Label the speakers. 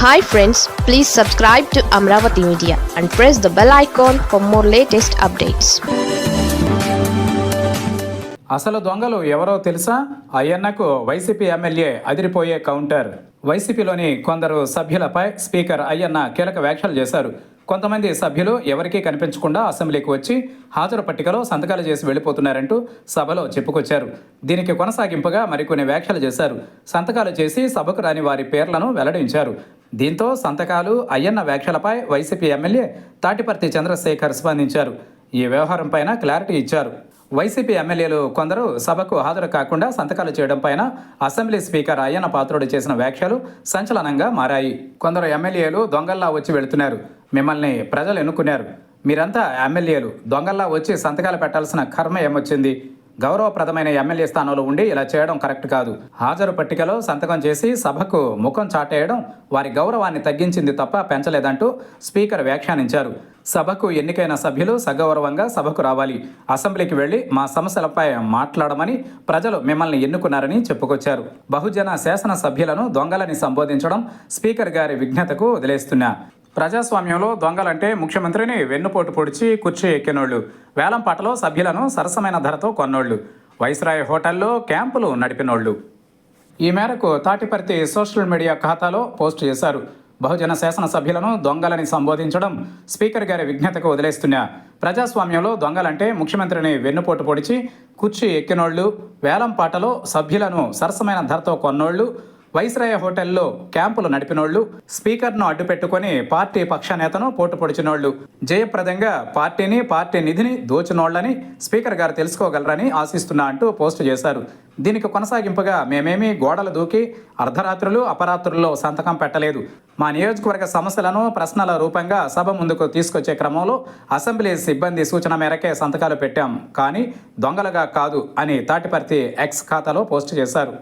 Speaker 1: Hi friends please subscribe to Amaravati media and press the bell icon for more latest updates
Speaker 2: అసలు దొంగలు ఎవరో తెలుసా? అయ్యన్నకు YCP MLA అదిరిపోయే కౌంటర్. వైసీపీలోని కొందరు సభ్యులపై స్పీకర్ అయ్యన్న కీలక వ్యాఖ్యలు చేశారు. కొంతమంది సభ్యులు ఎవరికీ కనిపించకుండా అసెంబ్లీకి వచ్చి హాజరు పట్టికలో సంతకాలు చేసి వెళ్ళిపోతున్నారంటూ సభలో చెప్పుకొచ్చారు. దీనికి కొనసాగింపుగా మరికొన్ని వ్యాఖ్యలు చేశారు. సంతకాలు చేసి సభకు రాని వారి పేర్లను వెల్లడించారు. దీంతో సంతకాలు అయ్యన్న వ్యాఖ్యలపై వైసీపీ ఎమ్మెల్యే తాటిపర్తి చంద్రశేఖర్ స్పందించారు. ఈ వ్యవహారంపైన క్లారిటీ ఇచ్చారు. వైసీపీ ఎమ్మెల్యేలు కొందరు సభకు హాజరు కాకుండా సంతకాలు చేయడం పైన అసెంబ్లీ స్పీకర్ అయ్యన్న పాత్రుడు చేసిన వ్యాఖ్యలు సంచలనంగా మారాయి. కొందరు ఎమ్మెల్యేలు దొంగల్లా వచ్చి వెళుతున్నారు. మిమ్మల్ని ప్రజలు ఎన్నుకున్నారు. మీరంతా ఎమ్మెల్యేలు. దొంగల్లా వచ్చి సంతకాలు పెట్టాల్సిన కర్మ ఏమొచ్చింది? గౌరవప్రదమైన ఎమ్మెల్యే స్థానంలో ఉండి ఇలా చేయడం కరెక్ట్ కాదు. హాజరు పట్టికలో సంతకం చేసి సభకు ముఖం చాటేయడం వారి గౌరవాన్ని తగ్గించింది తప్ప పెంచలేదంటూ స్పీకర్ వ్యాఖ్యానించారు. సభకు ఎన్నికైన సభ్యులు సగౌరవంగా సభకు రావాలి. అసెంబ్లీకి వెళ్ళి మా సమస్యలపై మాట్లాడమని ప్రజలు మిమ్మల్ని ఎన్నుకున్నారని చెప్పుకొచ్చారు. బహుజన శాసన సభ్యులను దొంగలని సంబోధించడం స్పీకర్ గారి విజ్ఞతకు వదిలేస్తున్నా. ప్రజాస్వామ్యంలో దొంగలంటే ముఖ్యమంత్రిని వెన్నుపోటు పొడిచి కుర్చీ ఎక్కినోళ్ళు వేలంపాటలో సభ్యులను సరసమైన ధరతో కొన్నోళ్ళు వైస్రాయ్ హోటల్లో క్యాంపులు నడిపినోళ్ళు ఈ మేరకు తాటిపర్తి సోషల్ మీడియా ఖాతాలో పోస్ట్ చేశారు. బహుజన శాసనసభ్యులను దొంగలని సంబోధించడం స్పీకర్ గారి విజ్ఞతకు వదిలేస్తున్నా ప్రజాస్వామ్యంలో దొంగలంటే ముఖ్యమంత్రిని వెన్నుపోటు పొడిచి కుర్చీ ఎక్కినోళ్ళు వేలంపాటలో సభ్యులను సరసమైన ధరతో కొన్నోళ్ళు వైస్రాయ హోటల్లో క్యాంపులు నడిపినోళ్ళు స్పీకర్ను అడ్డుపెట్టుకుని పార్టీ పక్షనేతను పోటు పొడిచినోళ్ళు జయప్రదంగా పార్టీని పార్టీ నిధిని దోచినోళ్ళని స్పీకర్ గారు తెలుసుకోగలరని ఆశిస్తున్నా అంటూ పోస్టు చేశారు. దీనికి కొనసాగింపుగా మేమేమీ గోడలు దూకి అర్ధరాత్రులు అపరాత్రుల్లో సంతకం పెట్టలేదు. మా నియోజకవర్గ సమస్యలను ప్రశ్నల రూపంగా సభ ముందుకు తీసుకొచ్చే క్రమంలో అసెంబ్లీ సిబ్బంది సూచన మేరకే సంతకాలు పెట్టాం. కానీ దొంగలుగా కాదు అని తాటిపర్తి ఎక్స్ ఖాతాలో పోస్టు చేశారు.